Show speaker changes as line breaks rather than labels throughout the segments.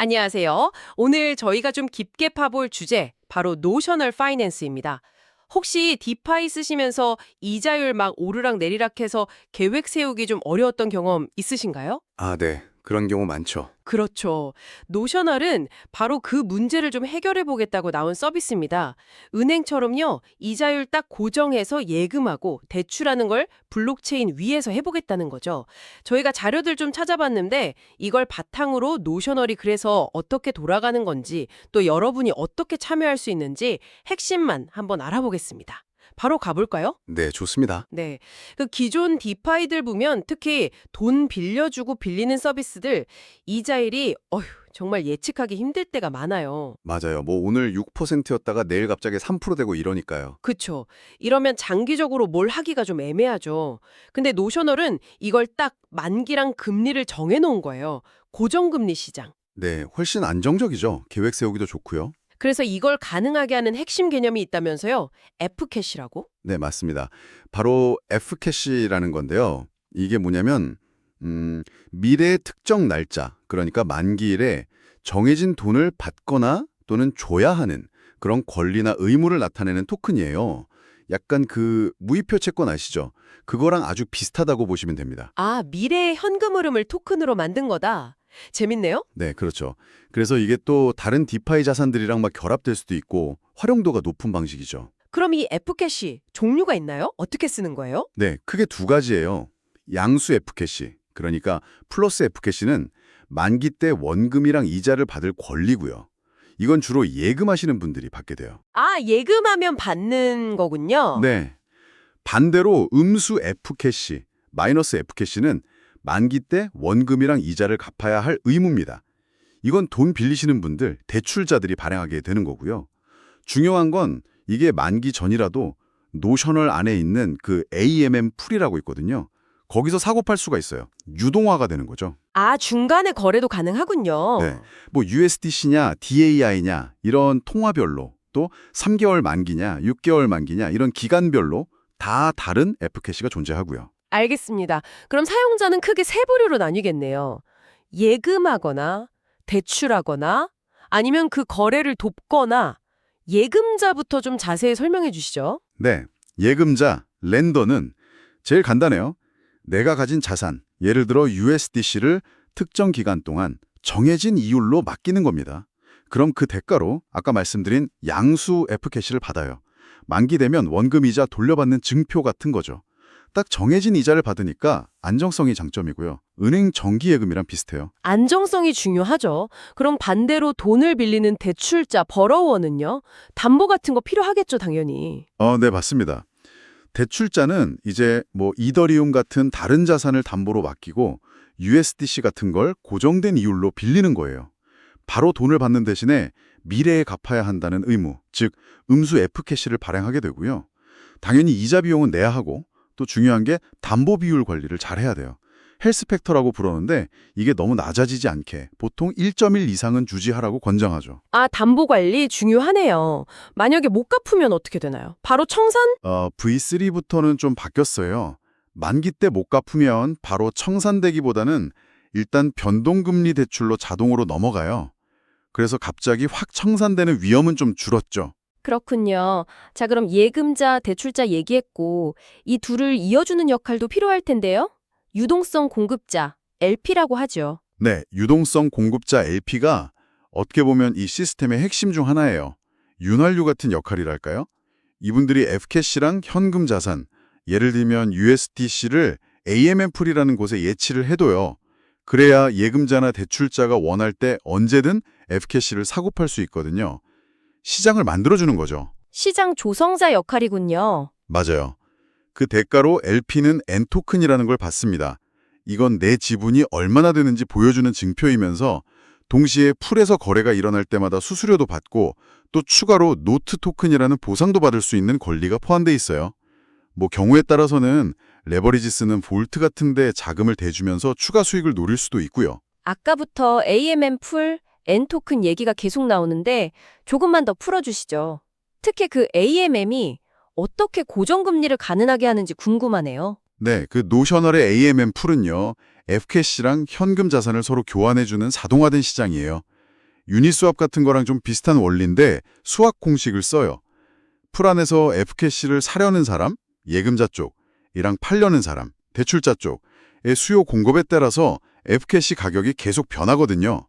안녕하세요. 오늘 저희가 좀 깊게 파볼 주제, 바로 노셔널 파이낸스입니다. 혹시 디파이 쓰시면서 이자율 막 오르락 내리락 해서 계획 세우기 좀 어려웠던 경험 있으신가요?
아, 네. 그런 경우 많죠.
그렇죠. 노셔널은 바로 그 문제를 좀 해결해 보겠다고 나온 서비스입니다. 은행처럼요, 이자율 딱 고정해서 예금하고 대출하는 걸 블록체인 위에서 해보겠다는 거죠. 저희가 자료들 좀 찾아봤는데 이걸 바탕으로 노셔널이 그래서 어떻게 돌아가는 건지 또 여러분이 어떻게 참여할 수 있는지 핵심만 한번 알아보겠습니다. 바로 가볼까요?
네, 좋습니다.
네. 그 기존 디파이들 보면 특히 돈 빌려주고 빌리는 서비스들 이자율이 어휴, 정말 예측하기 힘들 때가 많아요.
맞아요. 뭐 오늘 6%였다가 내일 갑자기 3% 되고 이러니까요.
그쵸. 이러면 장기적으로 뭘 하기가 좀 애매하죠. 근데 노셔널은 이걸 딱 만기랑 금리를 정해놓은 거예요. 고정금리 시장.
네, 훨씬 안정적이죠. 계획 세우기도 좋고요.
그래서 이걸 가능하게 하는 핵심 개념이 있다면서요. F캐시라고?
네, 맞습니다. 바로 F캐시라는 건데요. 이게 뭐냐면 음, 미래의 특정 날짜, 그러니까 만기일에 정해진 돈을 받거나 또는 줘야 하는 그런 권리나 의무를 나타내는 토큰이에요. 약간 그 무이표 채권 아시죠? 그거랑 아주 비슷하다고 보시면 됩니다.
아, 미래의 현금 흐름을 토큰으로 만든 거다. 재밌네요.
네, 그렇죠. 그래서 이게 또 다른 디파이 자산들이랑 막 결합될 수도 있고 활용도가 높은 방식이죠.
그럼 이 F캐시 종류가 있나요? 어떻게 쓰는 거예요?
네, 크게 두 가지예요. 양수 F캐시, 그러니까 플러스 F캐시는 만기 때 원금이랑 이자를 받을 권리고요. 이건 주로 예금하시는 분들이 받게 돼요.
아, 예금하면 받는 거군요.
네. 반대로 음수 F캐시, 마이너스 F캐시는 만기 때 원금이랑 이자를 갚아야 할 의무입니다. 이건 돈 빌리시는 분들, 대출자들이 발행하게 되는 거고요. 중요한 건 이게 만기 전이라도 노셔널 안에 있는 그 AMM 풀이라고 있거든요. 거기서 사고 팔 수가 있어요. 유동화가 되는 거죠.
아, 중간에 거래도 가능하군요.
네. 뭐 USDC냐 DAI냐 이런 통화별로 또 3개월 만기냐 6개월 만기냐 이런 기간별로 다 다른 F캐시가 존재하고요.
알겠습니다. 그럼 사용자는 크게 세 부류로 나뉘겠네요. 예금하거나 대출하거나 아니면 그 거래를 돕거나 예금자부터 좀 자세히 설명해 주시죠.
네. 예금자, 렌더는 제일 간단해요. 내가 가진 자산, 예를 들어 USDC를 특정 기간 동안 정해진 이율로 맡기는 겁니다. 그럼 그 대가로 아까 말씀드린 양수 F캐시를 받아요. 만기되면 원금이자 돌려받는 증표 같은 거죠. 딱 정해진 이자를 받으니까 안정성이 장점이고요. 은행 정기예금이랑 비슷해요.
안정성이 중요하죠. 그럼 반대로 돈을 빌리는 대출자, 버러워는요? 담보 같은 거 필요하겠죠, 당연히.
어, 네, 맞습니다. 대출자는 이제 뭐 이더리움 같은 다른 자산을 담보로 맡기고 USDC 같은 걸 고정된 이율로 빌리는 거예요. 바로 돈을 받는 대신에 미래에 갚아야 한다는 의무, 즉 음수 F캐시를 발행하게 되고요. 당연히 이자 비용은 내야 하고 또 중요한 게 담보 비율 관리를 잘 해야 돼요. 헬스팩터라고 부르는데 이게 너무 낮아지지 않게 보통 1.1 이상은 유지하라고 권장하죠.
아, 담보 관리 중요하네요. 만약에 못 갚으면 어떻게 되나요? 바로 청산?
어, V3부터는 좀 바뀌었어요. 만기 때 못 갚으면 바로 청산되기보다는 일단 변동금리 대출로 자동으로 넘어가요. 그래서 갑자기 확 청산되는 위험은 좀 줄었죠.
그렇군요. 자, 그럼 예금자, 대출자 얘기했고 이 둘을 이어주는 역할도 필요할 텐데요. 유동성 공급자, LP라고 하죠.
네, 유동성 공급자 LP가 어떻게 보면 이 시스템의 핵심 중 하나예요. 윤활유 같은 역할이랄까요? 이분들이 F캐시랑 현금 자산, 예를 들면 USDC를 AMF이라는 곳에 예치를 해둬요. 그래야 예금자나 대출자가 원할 때 언제든 F캐시를 사고 팔 수 있거든요. 시장을 만들어주는 거죠.
시장 조성자 역할이군요.
맞아요. 그 대가로 LP는 N토큰이라는 걸 받습니다. 이건 내 지분이 얼마나 되는지 보여주는 증표이면서 동시에 풀에서 거래가 일어날 때마다 수수료도 받고 또 추가로 노트 토큰이라는 보상도 받을 수 있는 권리가 포함돼 있어요. 뭐 경우에 따라서는 레버리지 쓰는 볼트 같은 데 자금을 대주면서 추가 수익을 노릴 수도 있고요.
아까부터 AMM 풀, N토큰 얘기가 계속 나오는데 조금만 더 풀어주시죠. 특히 그 AMM이 어떻게 고정금리를 가능하게 하는지 궁금하네요.
네, 그 노셔널의 AMM 풀은요. F캐시랑 현금 자산을 서로 교환해주는 자동화된 시장이에요. 유니스왑 같은 거랑 좀 비슷한 원리인데 수학 공식을 써요. 풀 안에서 F캐시를 사려는 사람, 예금자 쪽이랑 팔려는 사람, 대출자 쪽의 수요 공급에 따라서 F캐시 가격이 계속 변하거든요.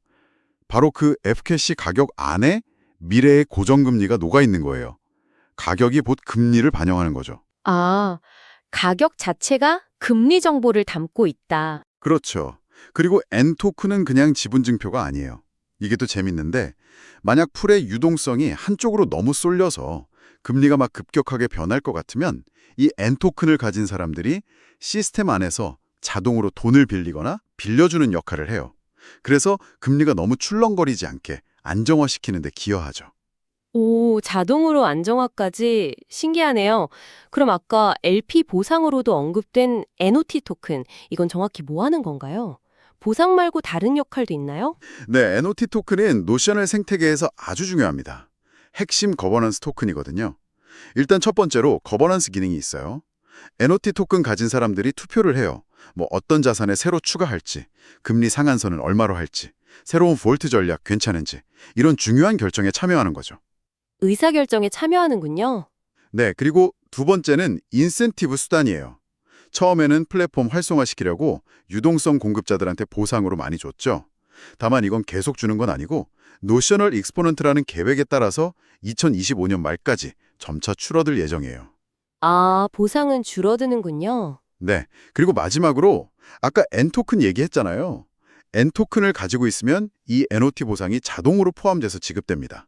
바로 그 F캐시 가격 안에 미래의 고정금리가 녹아 있는 거예요. 가격이 곧 금리를 반영하는 거죠.
아, 가격 자체가 금리 정보를 담고 있다.
그렇죠. 그리고 N토크는 그냥 지분 증표가 아니에요. 이게 또 재밌는데 만약 풀의 유동성이 한쪽으로 너무 쏠려서 금리가 막 급격하게 변할 것 같으면 이 N토큰을 가진 사람들이 시스템 안에서 자동으로 돈을 빌리거나 빌려주는 역할을 해요. 그래서 금리가 너무 출렁거리지 않게 안정화시키는 데 기여하죠.
오, 자동으로 안정화까지 신기하네요. 그럼 아까 LP 보상으로도 언급된 NOT 토큰, 이건 정확히 뭐 하는 건가요? 보상 말고 다른 역할도 있나요?
네, NOT 토큰은 노셔널 생태계에서 아주 중요합니다. 핵심 거버넌스 토큰이거든요. 일단 첫 번째로 거버넌스 기능이 있어요. NOT 토큰 가진 사람들이 투표를 해요. 뭐 어떤 자산에 새로 추가할지, 금리 상한선은 얼마로 할지, 새로운 볼트 전략 괜찮은지 이런 중요한 결정에 참여하는 거죠.
의사결정에 참여하는군요.
네, 그리고 두 번째는 인센티브 수단이에요. 처음에는 플랫폼 활성화시키려고 유동성 공급자들한테 보상으로 많이 줬죠. 다만 이건 계속 주는 건 아니고 노셔널 익스포넌트라는 계획에 따라서 2025년 말까지 점차 줄어들 예정이에요.
아, 보상은 줄어드는군요.
네, 그리고 마지막으로 아까 N토큰 얘기했잖아요. N토큰을 가지고 있으면 이 NOT 보상이 자동으로 포함돼서 지급됩니다.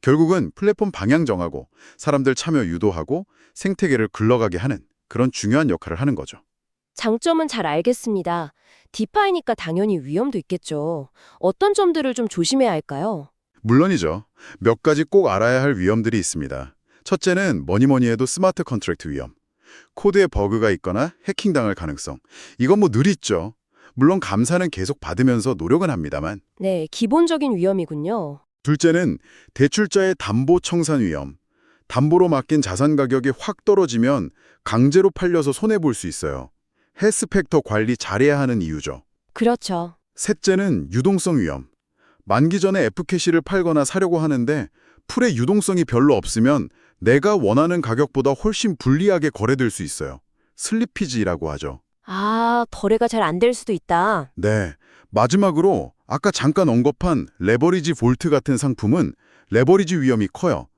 결국은 플랫폼 방향 정하고 사람들 참여 유도하고 생태계를 굴러가게 하는 그런 중요한 역할을 하는 거죠.
장점은 잘 알겠습니다. 디파이니까 당연히 위험도 있겠죠. 어떤 점들을 좀 조심해야 할까요?
물론이죠. 몇 가지 꼭 알아야 할 위험들이 있습니다. 첫째는 뭐니 뭐니 해도 스마트 컨트랙트 위험. 코드에 버그가 있거나 해킹당할 가능성. 이건 뭐 늘 있죠. 물론 감사는 계속 받으면서 노력은 합니다만.
네, 기본적인 위험이군요.
둘째는 대출자의 담보 청산 위험. 담보로 맡긴 자산 가격이 확 떨어지면 강제로 팔려서 손해볼 수 있어요. 헬스펙터 관리 잘해야 하는 이유죠.
그렇죠.
셋째는 유동성 위험. 만기 전에 F캐시를 팔거나 사려고 하는데 풀의 유동성이 별로 없으면 내가 원하는 가격보다 훨씬 불리하게 거래될 수 있어요. 슬리피지라고 하죠.
아, 거래가 잘 안 될 수도 있다.
네. 마지막으로 아까 잠깐 언급한 레버리지 볼트 같은 상품은 레버리지 위험이 커요.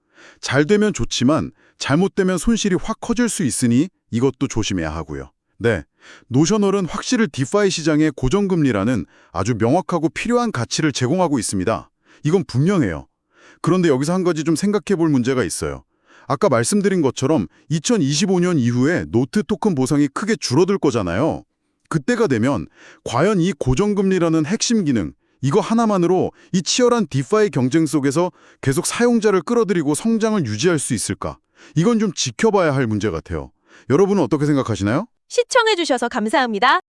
잘 되면 좋지만 잘못되면 손실이 확 커질 수 있으니 이것도 조심해야 하고요. 네. 노셔널은 확실히 디파이 시장의 고정금리라는 아주 명확하고 필요한 가치를 제공하고 있습니다. 이건 분명해요. 그런데 여기서 한 가지 좀 생각해 볼 문제가 있어요. 아까 말씀드린 것처럼 2025년 이후에 노트 토큰 보상이 크게 줄어들 거잖아요. 그때가 되면 과연 이 고정금리라는 핵심 기능, 이거 하나만으로 이 치열한 디파이 경쟁 속에서 계속 사용자를 끌어들이고 성장을 유지할 수 있을까? 이건 좀 지켜봐야 할 문제 같아요. 여러분은 어떻게 생각하시나요?
시청해주셔서 감사합니다.